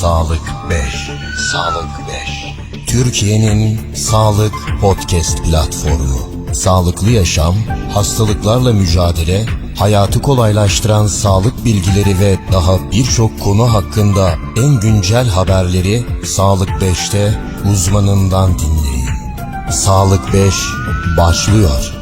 Sağlık 5. Sağlık 5. Türkiye'nin sağlık podcast platformu. Sağlıklı yaşam, hastalıklarla mücadele, hayatı kolaylaştıran sağlık bilgileri ve daha birçok konu hakkında en güncel haberleri Sağlık 5'te uzmanından dinleyin. Sağlık 5 başlıyor.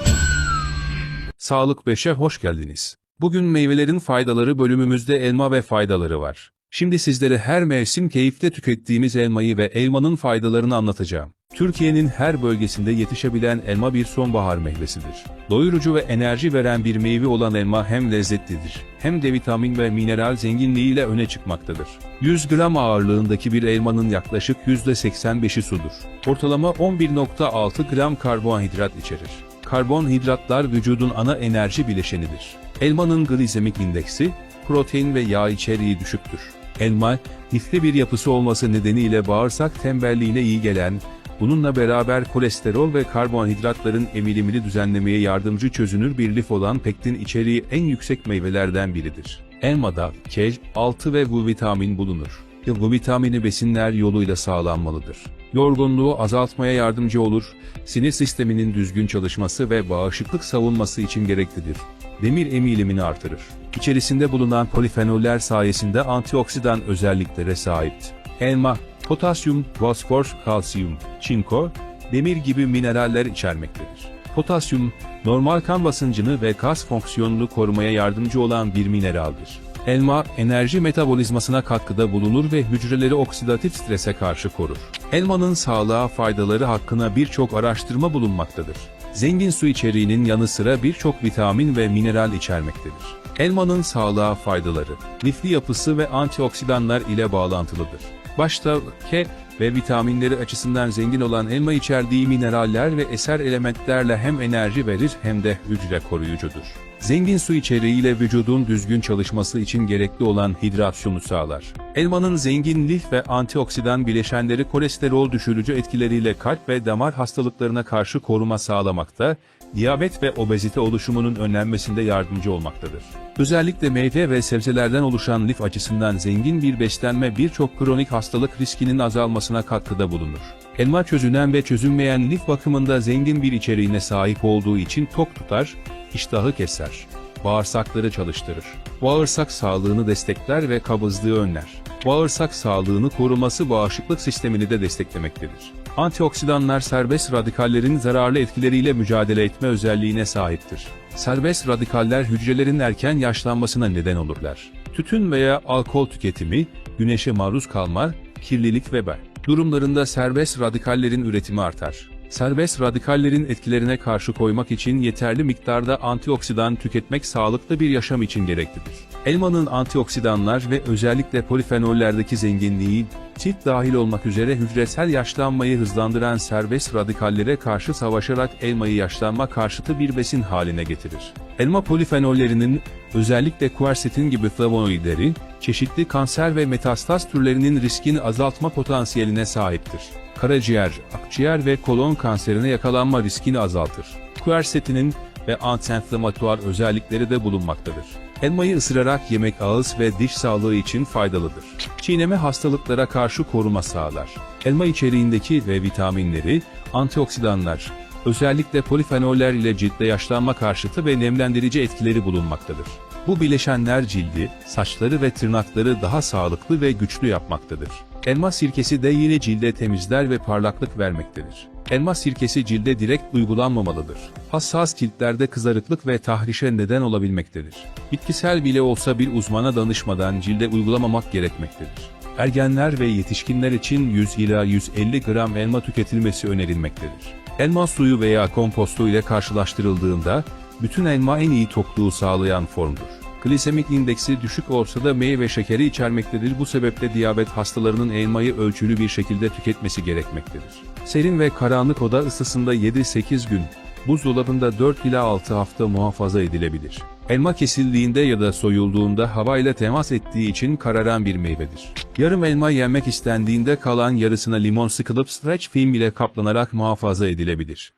Sağlık 5'e hoş geldiniz. Bugün meyvelerin faydaları bölümümüzde elma ve faydaları var. Şimdi sizlere her mevsim keyifle tükettiğimiz elmayı ve elmanın faydalarını anlatacağım. Türkiye'nin her bölgesinde yetişebilen elma bir sonbahar meyvesidir. Doyurucu ve enerji veren bir meyve olan elma hem lezzetlidir, hem de vitamin ve mineral zenginliğiyle öne çıkmaktadır. 100 gram ağırlığındaki bir elmanın yaklaşık %85'i sudur. Ortalama 11.6 gram karbonhidrat içerir. Karbonhidratlar vücudun ana enerji bileşenidir. Elmanın glisemik indeksi, protein ve yağ içeriği düşüktür. Elma, lifli bir yapısı olması nedeniyle bağırsak tembelliğine iyi gelen, bununla beraber kolesterol ve karbonhidratların emilimini düzenlemeye yardımcı çözünür bir lif olan pektin içeriği en yüksek meyvelerden biridir. Elmada K, 6 ve bu vitamin bulunur. Bu vitamini besinler yoluyla sağlanmalıdır. Yorgunluğu azaltmaya yardımcı olur, sinir sisteminin düzgün çalışması ve bağışıklık savunması için gereklidir. Demir emilimini artırır. İçerisinde bulunan polifenoller sayesinde antioksidan özelliklere sahiptir. Elma, potasyum, fosfor, kalsiyum, çinko, demir gibi mineraller içermektedir. Potasyum, normal kan basıncını ve kas fonksiyonunu korumaya yardımcı olan bir mineraldir. Elma, enerji metabolizmasına katkıda bulunur ve hücreleri oksidatif strese karşı korur. Elmanın sağlığa faydaları hakkında birçok araştırma bulunmaktadır. Zengin su içeriğinin yanı sıra birçok vitamin ve mineral içermektedir. Elmanın sağlığa faydaları, lifli yapısı ve antioksidanlar ile bağlantılıdır. Başta K ve vitaminleri açısından zengin olan elma içerdiği mineraller ve eser elementlerle hem enerji verir hem de hücre koruyucudur. Zengin su içeriğiyle vücudun düzgün çalışması için gerekli olan hidrasyonu sağlar. Elmanın zengin lif ve antioksidan bileşenleri kolesterol düşürücü etkileriyle kalp ve damar hastalıklarına karşı koruma sağlamakta, diyabet ve obezite oluşumunun önlenmesinde yardımcı olmaktadır. Özellikle meyve ve sebzelerden oluşan lif açısından zengin bir beslenme birçok kronik hastalık riskinin azalmasına katkıda bulunur. Elma çözünen ve çözünmeyen lif bakımında zengin bir içeriğine sahip olduğu için tok tutar, iştahı keser, bağırsakları çalıştırır. Bağırsak sağlığını destekler ve kabızlığı önler. Bağırsak sağlığını koruması bağışıklık sistemini de desteklemektedir. Antioksidanlar serbest radikallerin zararlı etkileriyle mücadele etme özelliğine sahiptir. Serbest radikaller hücrelerin erken yaşlanmasına neden olurlar. Tütün veya alkol tüketimi, güneşe maruz kalma, kirlilik ve bel durumlarında serbest radikallerin üretimi artar. Serbest radikallerin etkilerine karşı koymak için yeterli miktarda antioksidan tüketmek sağlıklı bir yaşam için gereklidir. Elmanın antioksidanlar ve özellikle polifenollerdeki zenginliği, çift dahil olmak üzere hücresel yaşlanmayı hızlandıran serbest radikallere karşı savaşarak elmayı yaşlanma karşıtı bir besin haline getirir. Elma polifenollerinin, özellikle kuersetin gibi flavonoidleri, çeşitli kanser ve metastaz türlerinin riskini azaltma potansiyeline sahiptir. Karaciğer, akciğer ve kolon kanserine yakalanma riskini azaltır. Kuersetinin ve antiinflamatuar özellikleri de bulunmaktadır. Elmayı ısırarak yemek ağız ve diş sağlığı için faydalıdır. Çiğneme hastalıklara karşı koruma sağlar. Elma içeriğindeki ve vitaminleri, antioksidanlar, özellikle polifenoller ile ciltte yaşlanma karşıtı ve nemlendirici etkileri bulunmaktadır. Bu bileşenler cildi, saçları ve tırnakları daha sağlıklı ve güçlü yapmaktadır. Elma sirkesi de yine cilde temizler ve parlaklık vermektedir. Elma sirkesi cilde direkt uygulanmamalıdır. Hassas ciltlerde kızarıklık ve tahrişe neden olabilmektedir. Bitkisel bile olsa bir uzmana danışmadan cilde uygulamamak gerekmektedir. Ergenler ve yetişkinler için 100 ila 150 gram elma tüketilmesi önerilmektedir. Elma suyu veya kompostu ile karşılaştırıldığında, bütün elma en iyi tokluğu sağlayan formdur. Glisemik indeksi düşük olsa da meyve şekeri içermektedir. Bu sebeple diyabet hastalarının elmayı ölçülü bir şekilde tüketmesi gerekmektedir. Serin ve karanlık oda ısısında 7-8 gün, buzdolabında 4 ila 6 hafta muhafaza edilebilir. Elma kesildiğinde ya da soyulduğunda havayla temas ettiği için kararan bir meyvedir. Yarım elma yenmek istendiğinde kalan yarısına limon sıkılıp stretch film ile kaplanarak muhafaza edilebilir.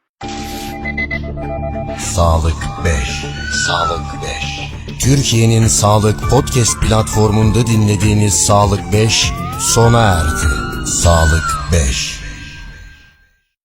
Sağlık 5. Sağlık 5. Türkiye'nin sağlık podcast platformunda dinlediğiniz Sağlık 5 sona erdi. Sağlık 5